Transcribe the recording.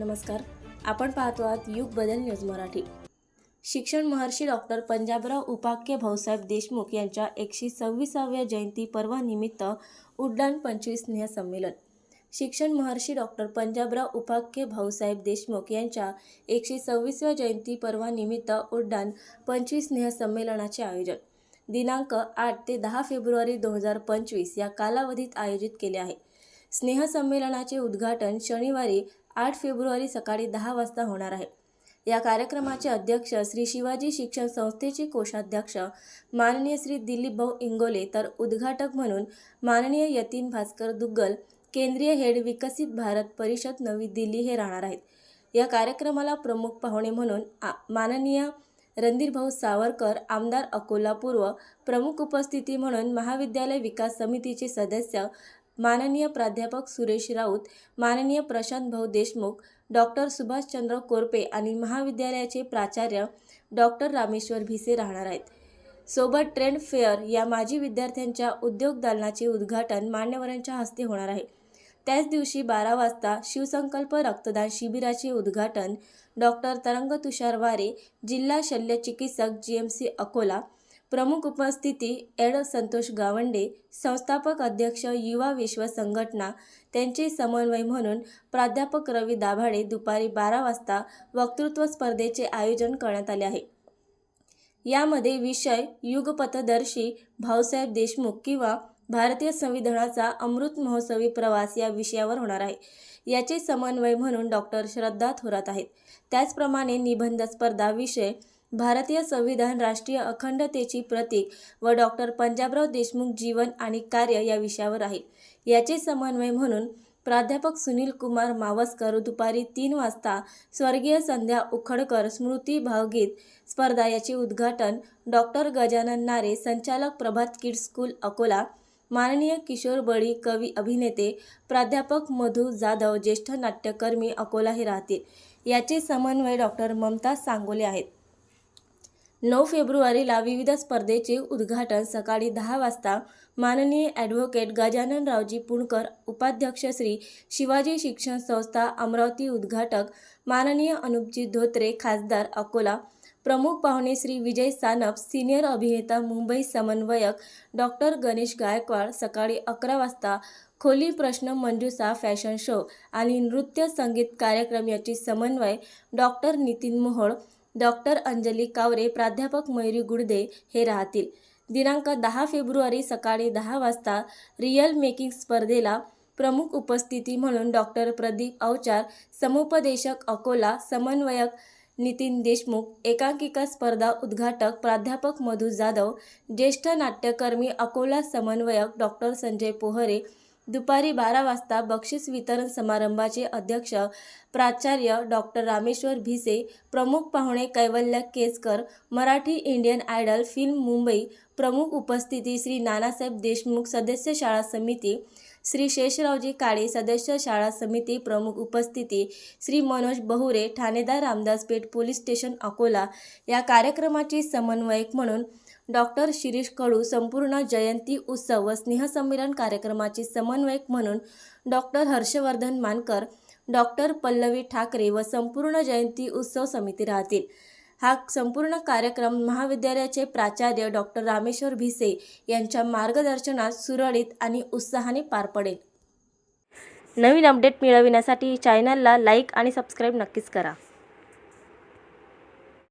नमस्कार. आपण पाहतो आहात युग बदल न्यूज मराठी. शिक्षण महर्षी डॉक्टर पंजाबराव उपाख्य भाऊसाहेब देशमुख यांच्या एकशे सव्वीसाव्या जयंती पर्वानिमित्त उड्डाण पंचवीस स्नेह संमेलन. शिक्षण महर्षी डॉक्टर पंजाबराव उपाख्य भाऊसाहेब देशमुख यांच्या एकशे सव्वीसव्या जयंती पर्वानिमित्त उड्डाण पंचवीस स्नेह संमेलनाचे आयोजन. दिनांक आठ ते दहा फेब्रुवारी दोन हजार पंचवीस या कालावधीत आयोजित केले आहे. स्नेहसंमेलनाचे उद्घाटन शनिवारी आठ फेब्रुवारी सकाळी दहा वाजता होणार आहे. या कार्यक्रमाचे अध्यक्ष श्री शिवाजी शिक्षण संस्थेचे कोषाध्यक्ष माननीय श्री दिलीप भाऊ इंगोले तर उद्घाटक म्हणून माननीय यतीन भास्कर दुग्गल केंद्रीय हेड विकसित भारत परिषद नवी दिल्ली हे राहणार आहेत. या कार्यक्रमाला प्रमुख पाहुणे म्हणून आ- माननीय रणधीरभाऊ सावरकर आमदार अकोला पूर्व प्रमुख उपस्थिती म्हणून महाविद्यालय विकास समितीचे सदस्य माननीय प्राध्यापक सुरेश राऊत माननीय प्रशांत भाऊ देशमुख डॉक्टर सुभाषचंद्र कोरपे आणि महाविद्यालयाचे प्राचार्य डॉक्टर रामेश्वर भिसे राहणार आहेत. सोबत ट्रेंड फेअर या माजी विद्यार्थ्यांच्या उद्योग दालनाचे उद्घाटन मान्यवरांच्या हस्ते होणार आहे. त्याच दिवशी बारा वाजता शिवसंकल्प रक्तदान शिबिराचे उद्घाटन डॉक्टर तरंग तुषार वारे जिल्हा शल्य चिकित्सक जी एम सी अकोला प्रमुख उपस्थिती एड संतोष गावंडे संस्थापक अध्यक्ष युवा विश्व संघटना त्यांचे समन्वय म्हणून प्राध्यापक रवी दाभाडे दुपारी बारा वाजता वक्तृत्व स्पर्धेचे आयोजन करण्यात आले आहे. यामध्ये विषय युगपथदर्शी भाऊसाहेब देशमुख किंवा भारतीय संविधानाचा अमृत महोत्सवी प्रवास या विषयावर होणार आहे. याचे समन्वय म्हणून डॉक्टर श्रद्धा थोरात आहेत. त्याचप्रमाणे निबंध स्पर्धा विषय भारतीय संविधान राष्ट्रीय अखंडतेची प्रतीक व डॉक्टर पंजाबराव देशमुख जीवन आणि कार्य या विषयावर आहे. याचे समन्वय म्हणून प्राध्यापक सुनील कुमार मावस्कर दुपारी तीन वाजता स्वर्गीय संध्या उखडकर स्मृती भावगीत स्पर्धा याचे उद्घाटन डॉक्टर गजानन नारे संचालक प्रभात किड स्कूल अकोला माननीय किशोर बळी कवी अभिनेते प्राध्यापक मधू जाधव ज्येष्ठ नाट्यकर्मी अकोला हे राहतील. याचे समन्वय डॉक्टर ममता सांगोले आहेत. नऊ फेब्रुवारीला विविध स्पर्धेचे उद्घाटन सकाळी दहा वाजता माननीय ॲडव्होकेट गजाननरावजी पुणकर उपाध्यक्ष श्री शिवाजी शिक्षण संस्था अमरावती उद्घाटक माननीय अनुपजी धोत्रे खासदार अकोला प्रमुख पाहुणे श्री विजय सानप सिनियर अभिनेता मुंबई समन्वयक डॉक्टर गणेश गायकवाड सकाळी अकरा वाजता खोली प्रश्न मंजुसा फॅशन शो आणि नृत्य संगीत कार्यक्रम याची समन्वय डॉक्टर नितीन मोहोळ डॉक्टर अंजली कावरे प्राध्यापक मयुरी गुडदे हे राहतील. दिनांक दहा फेब्रुवारी सकाळी दहा वाजता रिअल मेकिंग स्पर्धेला प्रमुख उपस्थिती म्हणून डॉक्टर प्रदीप अवचार समुपदेशक अकोला समन्वयक नितीन देशमुख एकांकिका स्पर्धा उद्घाटक प्राध्यापक मधू जाधव ज्येष्ठ नाट्यकर्मी अकोला समन्वयक डॉक्टर संजय पोहरे दुपारी बारा वाजता बक्षीस वितरण समारंभाचे अध्यक्ष प्राचार्य डॉक्टर रामेश्वर भिसे प्रमुख पाहुणे Kaivalya Keskar Marathi Indian idol film Mumbai प्रमुख उपस्थिती श्री नानासाहेब देशमुख सदस्य शाळा समिती श्री शेषरावजी काळे सदस्य शाळा समिती प्रमुख उपस्थिती श्री मनोज बहुरे ठाणेदार रामदासपेठ पोलीस स्टेशन अकोला या कार्यक्रमाचे समन्वयक म्हणून डॉक्टर शिरीष कडू संपूर्ण जयंती उत्सव व स्नेहसंमेलन कार्यक्रमाचे समन्वयक म्हणून डॉक्टर हर्षवर्धन मानकर डॉक्टर पल्लवी ठाकरे व संपूर्ण जयंती उत्सव समिती राहतील. हा संपूर्ण कार्यक्रम महाविद्यालयाचे प्राचार्य डॉक्टर रामेश्वर भिसे यांच्या मार्गदर्शनात सुरळीत आणि उत्साहाने पार पडेल. नवीन अपडेट मिळविण्यासाठी चॅनलला लाईक आणि सबस्क्राईब नक्कीच करा.